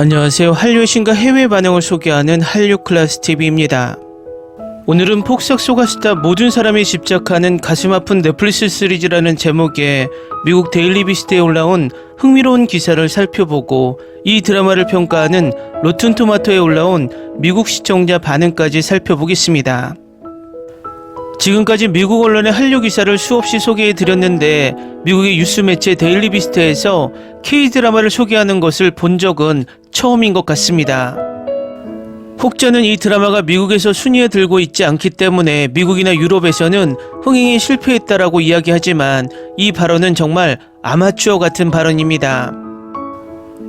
안녕하세요. 한류의 신과 해외 반응을 소개하는 한류 클래스 TV입니다. 오늘은 폭삭 소가스타 모든 사람이 집착하는 가슴 아픈 넷플릭스 시리즈라는 제목의 미국 데일리 비스트에 올라온 흥미로운 기사를 살펴보고 이 드라마를 평가하는 로튼 토마토에 올라온 미국 시청자 반응까지 살펴보겠습니다. 지금까지 미국 언론의 한류 기사를 수없이 소개해 드렸는데 미국의 뉴스 매체 데일리 비스트에서 K 드라마를 소개하는 것을 본 적은 처음인 것 같습니다. 혹자는 이 드라마가 미국에서 순위에 들고 있지 않기 때문에 미국이나 유럽에서는 흥행에 실패했다라고 이야기하지만 이 발언은 정말 아마추어 같은 발언입니다.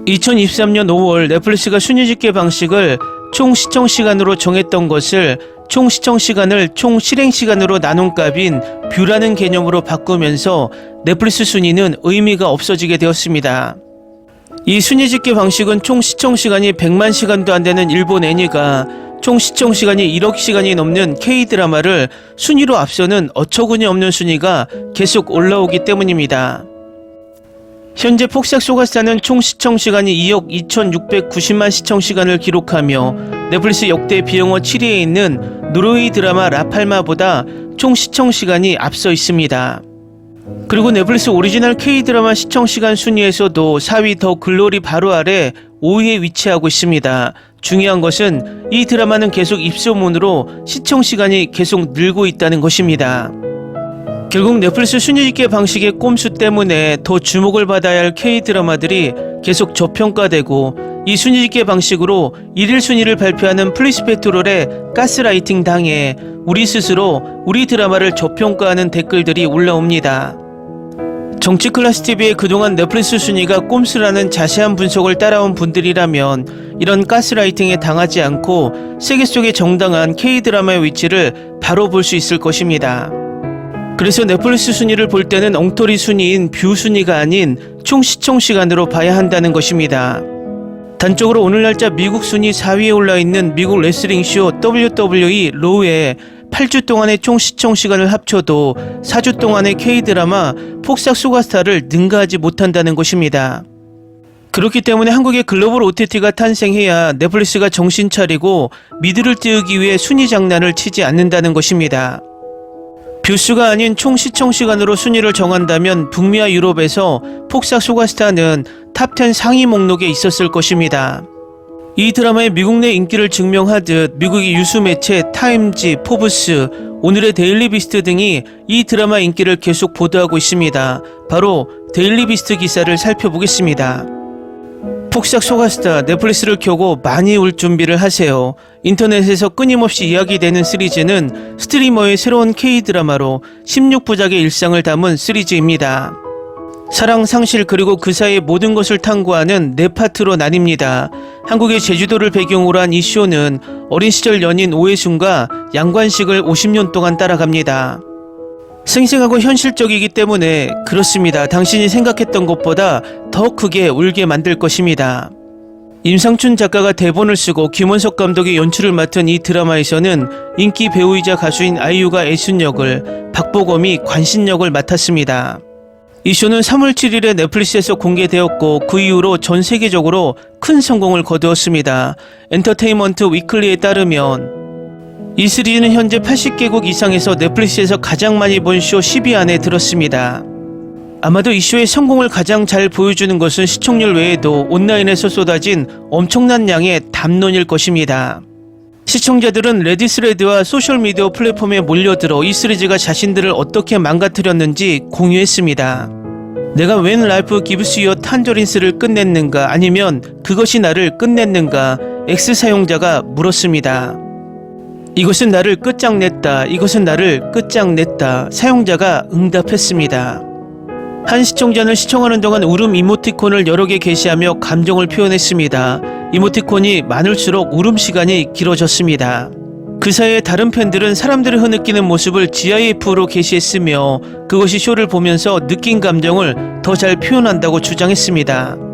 2023년 5월 넷플릭스가 순위 집계 방식을 총 시청 시간으로 정했던 것을 총 시청 시간을 총 실행 시간으로 나눈 값인 뷰라는 개념으로 바꾸면서 넷플릭스 순위는 의미가 없어지게 되었습니다. 이 순위 집계 방식은 총 시청 시간이 100만 시간도 안 되는 일본 애니가 총 시청 시간이 1억 시간이 넘는 K-드라마를 순위로 앞서는 어처구니 없는 순위가 계속 올라오기 때문입니다. 현재 폭삭 소가스타는 총 시청 시간이 2억 2,690만 시청 시간을 기록하며 넷플릭스 역대 비영어 7위에 있는 노르웨이 드라마 라팔마보다 총 시청 시간이 앞서 있습니다. 그리고 넷플릭스 오리지널 K-드라마 시청 시간 순위에서도 4위 더 글로리 바로 아래 5위에 위치하고 있습니다. 중요한 것은 이 드라마는 계속 입소문으로 시청 시간이 계속 늘고 있다는 것입니다. 결국 넷플릭스 순위 집계 방식의 꼼수 때문에 더 주목을 받아야 할 K-드라마들이 계속 저평가되고 이 순위 집계 방식으로 일일 순위를 발표하는 플리스페트롤의 가스라이팅 당해 우리 스스로 우리 드라마를 저평가하는 댓글들이 올라옵니다. 정치 클래스 TV의 그동안 넷플릭스 순위가 꼼수라는 자세한 분석을 따라온 분들이라면 이런 가스라이팅에 당하지 않고 세계 속의 정당한 K-드라마의 위치를 바로 볼 수 있을 것입니다. 그래서 넷플릭스 순위를 볼 때는 엉터리 순위인 뷰 순위가 아닌 총 시청 시간으로 봐야 한다는 것입니다. 단적으로 오늘 날짜 미국 순위 4위에 올라 있는 미국 레슬링 쇼 WWE 로우의 8주 동안의 총 시청 시간을 합쳐도 4주 동안의 K-드라마 폭삭 소가스타를 능가하지 못한다는 것입니다. 그렇기 때문에 한국의 글로벌 OTT가 탄생해야 넷플릭스가 정신 차리고 미드를 띄우기 위해 순위 장난을 치지 않는다는 것입니다. 뷰수가 아닌 총 시청 시간으로 순위를 정한다면 북미와 유럽에서 폭삭 소가스타는 탑10 상위 목록에 있었을 것입니다. 이 드라마의 미국 내 인기를 증명하듯 미국의 유수 매체 타임지, 포브스, 오늘의 데일리 비스트 등이 이 드라마 인기를 계속 보도하고 있습니다. 바로 데일리 비스트 기사를 살펴보겠습니다. 폭삭 소가스타 넷플릭스를 켜고 많이 울 준비를 하세요. 인터넷에서 끊임없이 이야기되는 시리즈는 스트리머의 새로운 K-드라마로 16부작의 일상을 담은 시리즈입니다. 사랑, 상실 그리고 그 사이의 모든 것을 탐구하는 네 파트로 나뉩니다. 한국의 제주도를 배경으로 한 이 쇼는 어린 시절 연인 오해순과 양관식을 50년 동안 따라갑니다. 생생하고 현실적이기 때문에 그렇습니다. 당신이 생각했던 것보다 더 크게 울게 만들 것입니다. 임상춘 작가가 대본을 쓰고 김원석 감독이 연출을 맡은 이 드라마에서는 인기 배우이자 가수인 아이유가 애순 역을 박보검이 관신 역을 맡았습니다. 이 쇼는 3월 7일에 넷플릭스에서 공개되었고 그 이후로 전 세계적으로 큰 성공을 거두었습니다. 엔터테인먼트 위클리에 따르면 이 시리즈는 현재 80개국 이상에서 넷플릭스에서 가장 많이 본 쇼 10위 안에 들었습니다. 아마도 이 쇼의 성공을 가장 잘 보여주는 것은 시청률 외에도 온라인에서 쏟아진 엄청난 양의 담론일 것입니다. 시청자들은 레디스레드와 소셜미디어 플랫폼에 몰려들어 이 시리즈가 자신들을 어떻게 망가뜨렸는지 공유했습니다. 내가 웬 라이프 기브스 유어 탄저린스를 끝냈는가 아니면 그것이 나를 끝냈는가 X 사용자가 물었습니다. 이것은 나를 끝장냈다. 이것은 나를 끝장냈다. 사용자가 응답했습니다. 한 시청자는 시청하는 동안 울음 이모티콘을 여러 개 게시하며 감정을 표현했습니다. 이모티콘이 많을수록 울음 시간이 길어졌습니다. 그 사이에 다른 팬들은 사람들이 흐느끼는 모습을 GIF로 게시했으며 그것이 쇼를 보면서 느낀 감정을 더 잘 표현한다고 주장했습니다.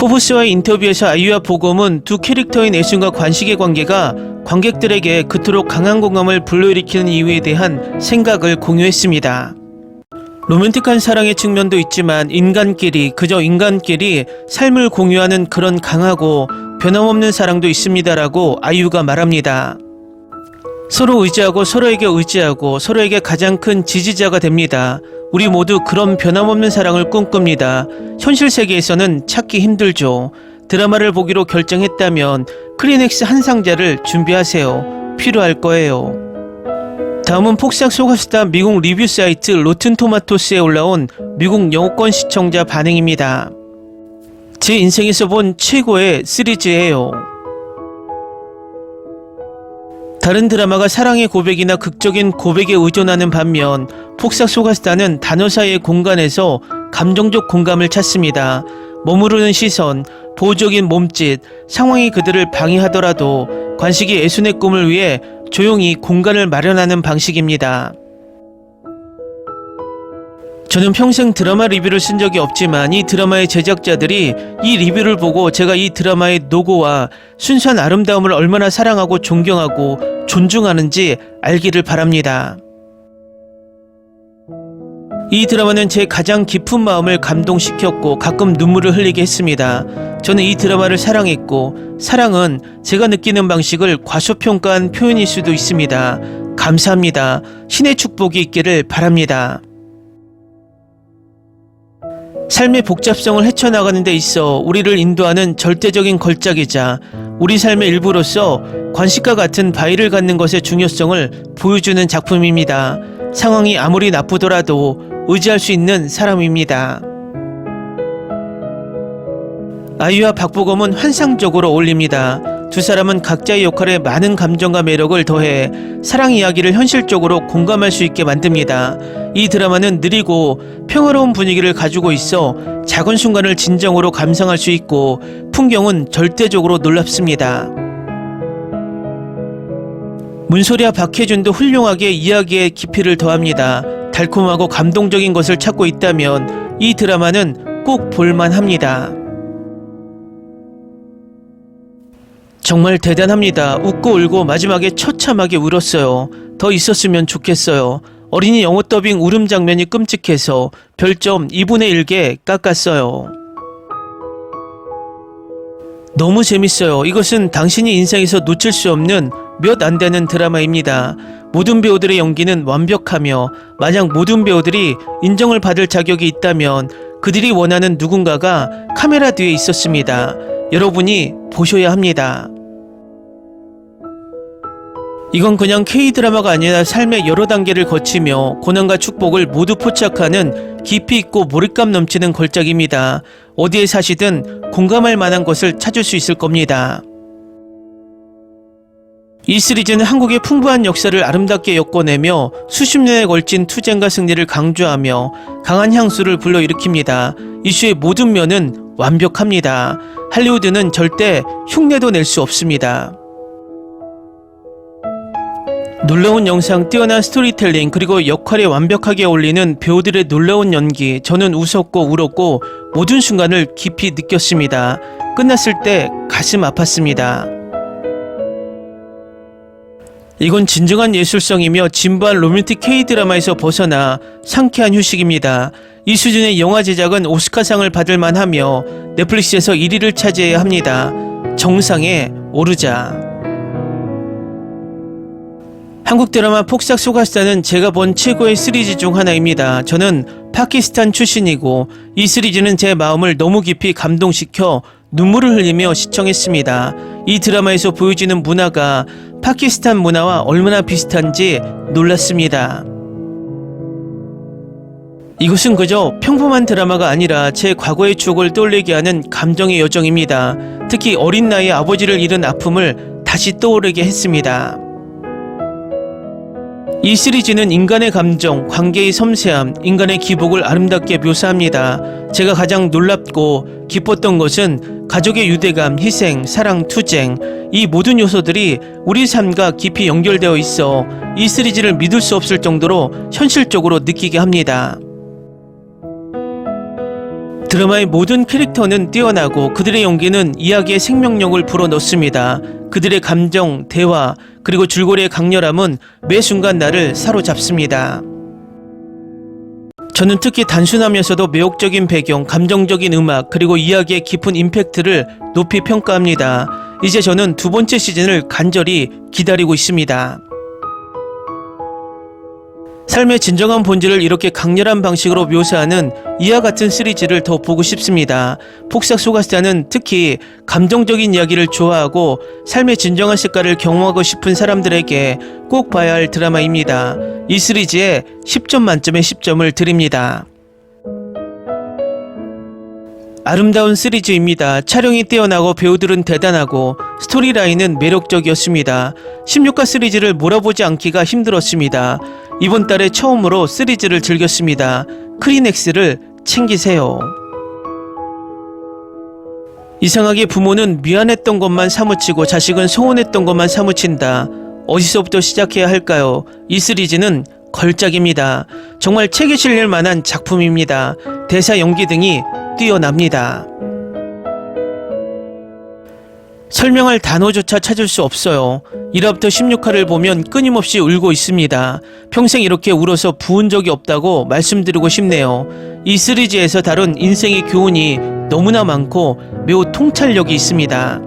포브스와의 인터뷰에서 아이유와 보검은 두 캐릭터인 애순과 관식의 관계가 관객들에게 그토록 강한 공감을 불러일으키는 이유에 대한 생각을 공유했습니다. 로맨틱한 사랑의 측면도 있지만 인간끼리 그저 인간끼리 삶을 공유하는 그런 강하고 변함없는 사랑도 있습니다라고 아이유가 말합니다. 서로 의지하고 서로에게 의지하고 서로에게 가장 큰 지지자가 됩니다. 우리 모두 그런 변함없는 사랑을 꿈꿉니다. 현실 세계에서는 찾기 힘들죠. 드라마를 보기로 결정했다면 크리넥스 한 상자를 준비하세요. 필요할 거예요. 다음은 폭삭 속았수다 미국 리뷰 사이트 로튼 토마토스에 올라온 미국 영어권 시청자 반응입니다. 제 인생에서 본 최고의 시리즈예요. 다른 드라마가 사랑의 고백이나 극적인 고백에 의존하는 반면 폭삭 속았수다는 단어 사이의 공간에서 감정적 공감을 찾습니다. 머무르는 시선, 보호적인 몸짓, 상황이 그들을 방해하더라도 관식이 애순의 꿈을 위해 조용히 공간을 마련하는 방식입니다. 저는 평생 드라마 리뷰를 쓴 적이 없지만 이 드라마의 제작자들이 이 리뷰를 보고 제가 이 드라마의 노고와 순수한 아름다움을 얼마나 사랑하고 존경하고 존중하는지 알기를 바랍니다. 이 드라마는 제 가장 깊은 마음을 감동시켰고 가끔 눈물을 흘리게 했습니다. 저는 이 드라마를 사랑했고 사랑은 제가 느끼는 방식을 과소평가한 표현일 수도 있습니다. 감사합니다. 신의 축복이 있기를 바랍니다. 삶의 복잡성을 헤쳐나가는 데 있어 우리를 인도하는 절대적인 걸작이자 우리 삶의 일부로서 관식과 같은 바위를 갖는 것의 중요성을 보여주는 작품입니다. 상황이 아무리 나쁘더라도 의지할 수 있는 사람입니다. 아이와 박보검은 환상적으로 어울립니다. 두 사람은 각자의 역할에 많은 감정과 매력을 더해 사랑 이야기를 현실적으로 공감할 수 있게 만듭니다. 이 드라마는 느리고 평화로운 분위기를 가지고 있어 작은 순간을 진정으로 감상할 수 있고 풍경은 절대적으로 놀랍습니다. 문소리와 박해준도 훌륭하게 이야기의 깊이를 더합니다. 달콤하고 감동적인 것을 찾고 있다면 이 드라마는 꼭 볼만합니다. 정말 대단합니다. 웃고 울고 마지막에 처참하게 울었어요. 더 있었으면 좋겠어요. 어린이 영어 더빙 울음 장면이 끔찍해서 별점 2분의 1개 깎았어요. 너무 재밌어요. 이것은 당신이 인생에서 놓칠 수 없는 몇 안 되는 드라마입니다. 모든 배우들의 연기는 완벽하며 만약 모든 배우들이 인정을 받을 자격이 있다면 그들이 원하는 누군가가 카메라 뒤에 있었습니다. 여러분이 보셔야 합니다. 이건 그냥 K-드라마가 아니라 삶의 여러 단계를 거치며 고난과 축복을 모두 포착하는 깊이 있고 몰입감 넘치는 걸작입니다. 어디에 사시든 공감할 만한 것을 찾을 수 있을 겁니다. 이 시리즈는 한국의 풍부한 역사를 아름답게 엮어내며 수십 년에 걸친 투쟁과 승리를 강조하며 강한 향수를 불러일으킵니다. 이슈의 모든 면은 완벽합니다. 할리우드는 절대 흉내도 낼 수 없습니다. 놀라운 영상, 뛰어난 스토리텔링, 그리고 역할에 완벽하게 어울리는 배우들의 놀라운 연기, 저는 웃었고 울었고 모든 순간을 깊이 느꼈습니다. 끝났을 때 가슴 아팠습니다. 이건 진정한 예술성이며 진부한 로맨틱 K-드라마에서 벗어나 상쾌한 휴식입니다. 이 수준의 영화 제작은 오스카상을 받을 만하며 넷플릭스에서 1위를 차지해야 합니다. 정상에 오르자. 한국 드라마 폭삭 소가스타는 제가 본 최고의 시리즈 중 하나입니다. 저는 파키스탄 출신이고 이 시리즈는 제 마음을 너무 깊이 감동시켜 눈물을 흘리며 시청했습니다. 이 드라마에서 보여지는 문화가 파키스탄 문화와 얼마나 비슷한지 놀랐습니다. 이것은 그저 평범한 드라마가 아니라 제 과거의 추억을 떠올리게 하는 감정의 여정입니다. 특히 어린 나이에 아버지를 잃은 아픔을 다시 떠오르게 했습니다. 이 시리즈는 인간의 감정, 관계의 섬세함, 인간의 기복을 아름답게 묘사합니다. 제가 가장 놀랍고 기뻤던 것은 가족의 유대감, 희생, 사랑, 투쟁, 이 모든 요소들이 우리 삶과 깊이 연결되어 있어 이 시리즈를 믿을 수 없을 정도로 현실적으로 느끼게 합니다. 드라마의 모든 캐릭터는 뛰어나고 그들의 연기는 이야기의 생명력을 불어넣습니다. 그들의 감정, 대화, 그리고 줄거리의 강렬함은 매 순간 나를 사로잡습니다. 저는 특히 단순하면서도 매혹적인 배경, 감정적인 음악, 그리고 이야기의 깊은 임팩트를 높이 평가합니다. 이제 저는 두 번째 시즌을 간절히 기다리고 있습니다. 삶의 진정한 본질을 이렇게 강렬한 방식으로 묘사하는 이와 같은 시리즈를 더 보고 싶습니다. 폭삭 소가스타는 특히 감정적인 이야기를 좋아하고 삶의 진정한 색깔을 경험하고 싶은 사람들에게 꼭 봐야 할 드라마입니다. 이 시리즈에 10점 만점에 10점을 드립니다. 아름다운 시리즈입니다. 촬영이 뛰어나고 배우들은 대단하고 스토리라인은 매력적이었습니다. 16화 시리즈를 몰아보지 않기가 힘들었습니다. 이번 달에 처음으로 시리즈를 즐겼습니다. 크리넥스를 챙기세요. 이상하게 부모는 미안했던 것만 사무치고 자식은 소원했던 것만 사무친다. 어디서부터 시작해야 할까요? 이 시리즈는 걸작입니다. 정말 책에 실릴 만한 작품입니다. 대사 연기 등이 뛰어납니다. 설명할 단어조차 찾을 수 없어요. 1화부터 16화를 보면 끊임없이 울고 있습니다. 평생 이렇게 울어서 부은 적이 없다고 말씀드리고 싶네요. 이 시리즈에서 다룬 인생의 교훈이 너무나 많고 매우 통찰력이 있습니다.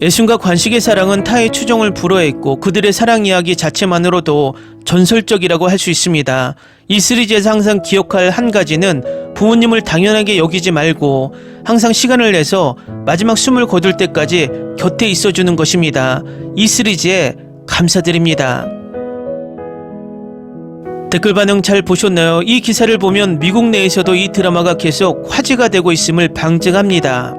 예순과 관식의 사랑은 타의 추종을 불허했고 그들의 사랑 이야기 자체만으로도 전설적이라고 할 수 있습니다. 이 시리즈에서 항상 기억할 한 가지는 부모님을 당연하게 여기지 말고 항상 시간을 내서 마지막 숨을 거둘 때까지 곁에 있어주는 것입니다. 이 시리즈에 감사드립니다. 댓글 반응 잘 보셨나요? 이 기사를 보면 미국 내에서도 이 드라마가 계속 화제가 되고 있음을 방증합니다.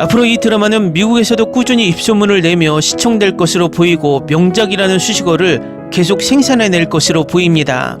앞으로 이 드라마는 미국에서도 꾸준히 입소문을 내며 시청될 것으로 보이고 명작이라는 수식어를 계속 생산해낼 것으로 보입니다.